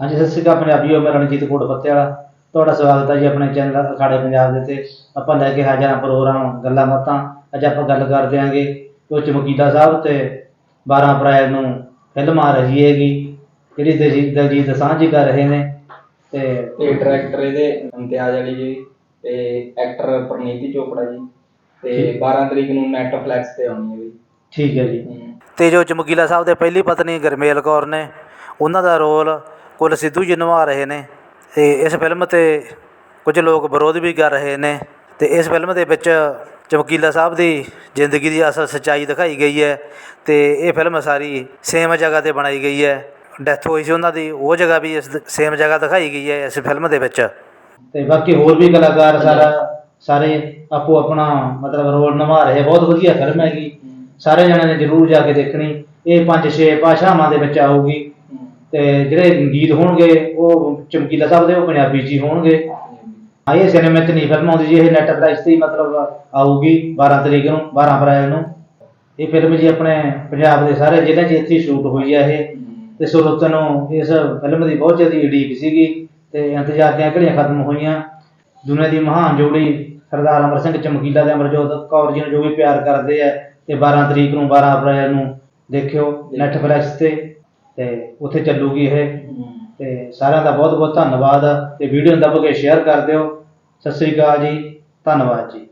ਹਾਂਜੀ ਸਤਿ ਸ਼੍ਰੀ ਅਕਾਲ ਪੰਜਾਬੀਓ ਮੈਂ ਰਣਜੀਤ ਕੋਟ ਪੱਤੇ ਵਾਲਾ। ਤੁਹਾਡਾ ਸਵਾਗਤ ਹੈ ਜੀ ਆਪਣੇ ਚੈਨਲ ਅਖਾੜੇ ਪੰਜਾਬ ਦੇ ਤੇ ਆਪਾਂ ਲੈ ਕੇ ਹਾਜ਼ਰ ਹਾਂ ਪ੍ਰੋਗਰਾਮ ਗੱਲਾਂ ਬਾਤਾਂ। ਅੱਜ ਆਪਾਂ ਗੱਲ ਕਰ ਦਿਆਂਗੇ ਉਹ ਚਮਕੀਲਾ ਸਾਹਿਬ ਤੇ 12 ਅਪ੍ਰੈਲ ਨੂੰ ਫਿਲਮ ਆ ਰਹੀ ਹੈਗੀ ਜਿਹੜੀ ਦਲਜੀਤ ਦਲਜੀਤ ਦਸਾਂਝ ਜੀ ਕਰ ਰਹੇ ਨੇ ਤੇ ਤੇ ਡਾਇਰੈਕਟਰ ਇਹਦੇ ਇਮਤਿਆਜ਼ ਅਲੀ ਜੀ ਤੇ ਐਕਟਰ ਪ੍ਰਨੀਤੀ ਚੋਪੜਾ ਜੀ। ਤੇ 12 ਤਰੀਕ ਨੂੰ ਨੈਟਫਲਿਕਸ ਤੇ ਆਉਣੀ ਹੈ ਜੀ। ਠੀਕ ਹੈ ਜੀ। ਤੇ ਜੋ ਚਮਕੀਲਾ ਸਾਹਿਬ ਦੇ ਪਹਿਲੀ ਪਤਨੀ ਗਰਮੇਲ ਕੌਰ ਨੇ ਉਹਨਾਂ ਦਾ ਰੋਲ ਕੁੱਲ ਸਿੱਧੂ ਜੀ ਨਿਭਾ ਰਹੇ ਨੇ ਅਤੇ ਇਸ ਫਿਲਮ ਤੇ ਕੁਝ ਲੋਕ ਵਿਰੋਧ ਵੀ ਕਰ ਰਹੇ ਨੇ ਅਤੇ ਇਸ ਫਿਲਮ ਦੇ ਵਿੱਚ ਚਮਕੀਲਾ ਸਾਹਿਬ ਦੀ ਜ਼ਿੰਦਗੀ ਦੀ ਅਸਲ ਸੱਚਾਈ ਦਿਖਾਈ ਗਈ ਹੈ ਅਤੇ ਇਹ ਫਿਲਮ ਸਾਰੀ ਸੇਮ ਜਗ੍ਹਾ ਤੇ ਬਣਾਈ ਗਈ ਹੈ। ਡੈਥ ਹੋਈ ਸੀ ਉਹਨਾਂ ਦੀ, ਉਹ ਜਗ੍ਹਾ ਵੀ ਇਸ ਸੇਮ ਜਗ੍ਹਾ ਦਿਖਾਈ ਗਈ ਹੈ ਇਸ ਫਿਲਮ ਦੇ ਵਿੱਚ। ਤੇ ਬਾਕੀ ਹੋਰ ਵੀ ਕਲਾਕਾਰ ਸਾਰਾ, ਸਾਰੇ ਆਪੋ ਆਪਣਾ ਮਤਲਬ ਰੋਲ ਨਿਭਾ ਰਹੇ। ਬਹੁਤ ਵਧੀਆ ਫਿਲਮ ਹੈਗੀ। ਸਾਰੇ ਜਣਿਆਂ ਨੇ ਜ਼ਰੂਰ ਜਾ ਕੇ ਦੇਖਣੀ। ਇਹ ਪੰਜ ਛੇ ਭਾਸ਼ਾਵਾਂ ਦੇ ਵਿੱਚ ਆਊਗੀ। ਤੇ ਜਿਹੜੇ ਗੀਤ ਹੋਣਗੇ ਉਹ ਚਮਕੀਲਾ ਸਾਹਿਬ ਦੇ ਉਹ ਪੰਜਾਬੀ 'ਚ ਹੀ ਹੋਣਗੇ। ਹਾਂ ਇਹ ਸਿਨੇਮਾ 'ਚ ਨਹੀਂ ਫਿਲਮ ਆਉਂਦੀ ਜੀ ਇਹ ਨੈਟਫਲਿਕਸ ਤੇ ਹੀ ਮਤਲਬ ਆਊਗੀ 12 ਤਰੀਕ ਨੂੰ 12 ਅਪ੍ਰੈਲ ਨੂੰ। ਇਹ ਫਿਲਮ ਜੀ ਆਪਣੇ ਪੰਜਾਬ ਦੇ ਸਾਰੇ ਜ਼ਿਲ੍ਹਿਆਂ 'ਚ ਇੱਥੇ ਸ਼ੂਟ ਹੋਈ ਹੈ ਇਹ। ਹਮ, ਤੇ ਸਰੋਤਿਆਂ ਨੂੰ ਇਸ ਫਿਲਮ ਦੀ ਬਹੁਤ ਜ਼ਿਆਦਾ ਉਡੀਕ ਸੀਗੀ ਤੇ ਇੰਤਜ਼ਾਰ ਦੀਆਂ ਘੜੀਆਂ ਖਤਮ ਹੋਈਆਂ। ਦੁਨੀਆ ਦੀ ਮਹਾਨ ਜੋੜੀ ਸਰਦਾਰ ਅਮਰ ਸਿੰਘ ਚਮਕੀਲਾ ਤੇ ਅਮਰਜੋਤ ਕੌਰ ਜੀ ਨੂੰ ਜੋ ਵੀ ਪਿਆਰ ਕਰਦੇ ਆ ਤੇ 12 ਤਰੀਕ ਨੂੰ 12 ਅਪ੍ਰੈਲ ਨੂੰ ਦੇਖਿਓ ਨੈਟਫਲਿਕਸ ਤੇ। ਤੇ ਉੱਥੇ ਚੱਲੂਗੀ ਇਹ। ਤੇ ਸਾਰਿਆਂ ਦਾ ਬਹੁਤ ਬਹੁਤ ਧੰਨਵਾਦ ਤੇ ਵੀਡੀਓ ਨੂੰ ਦੱਬ ਕੇ ਸ਼ੇਅਰ ਕਰ ਦਿਓ। ਸਤਿ ਸ੍ਰੀ ਅਕਾਲ ਜੀ। ਧੰਨਵਾਦ ਜੀ।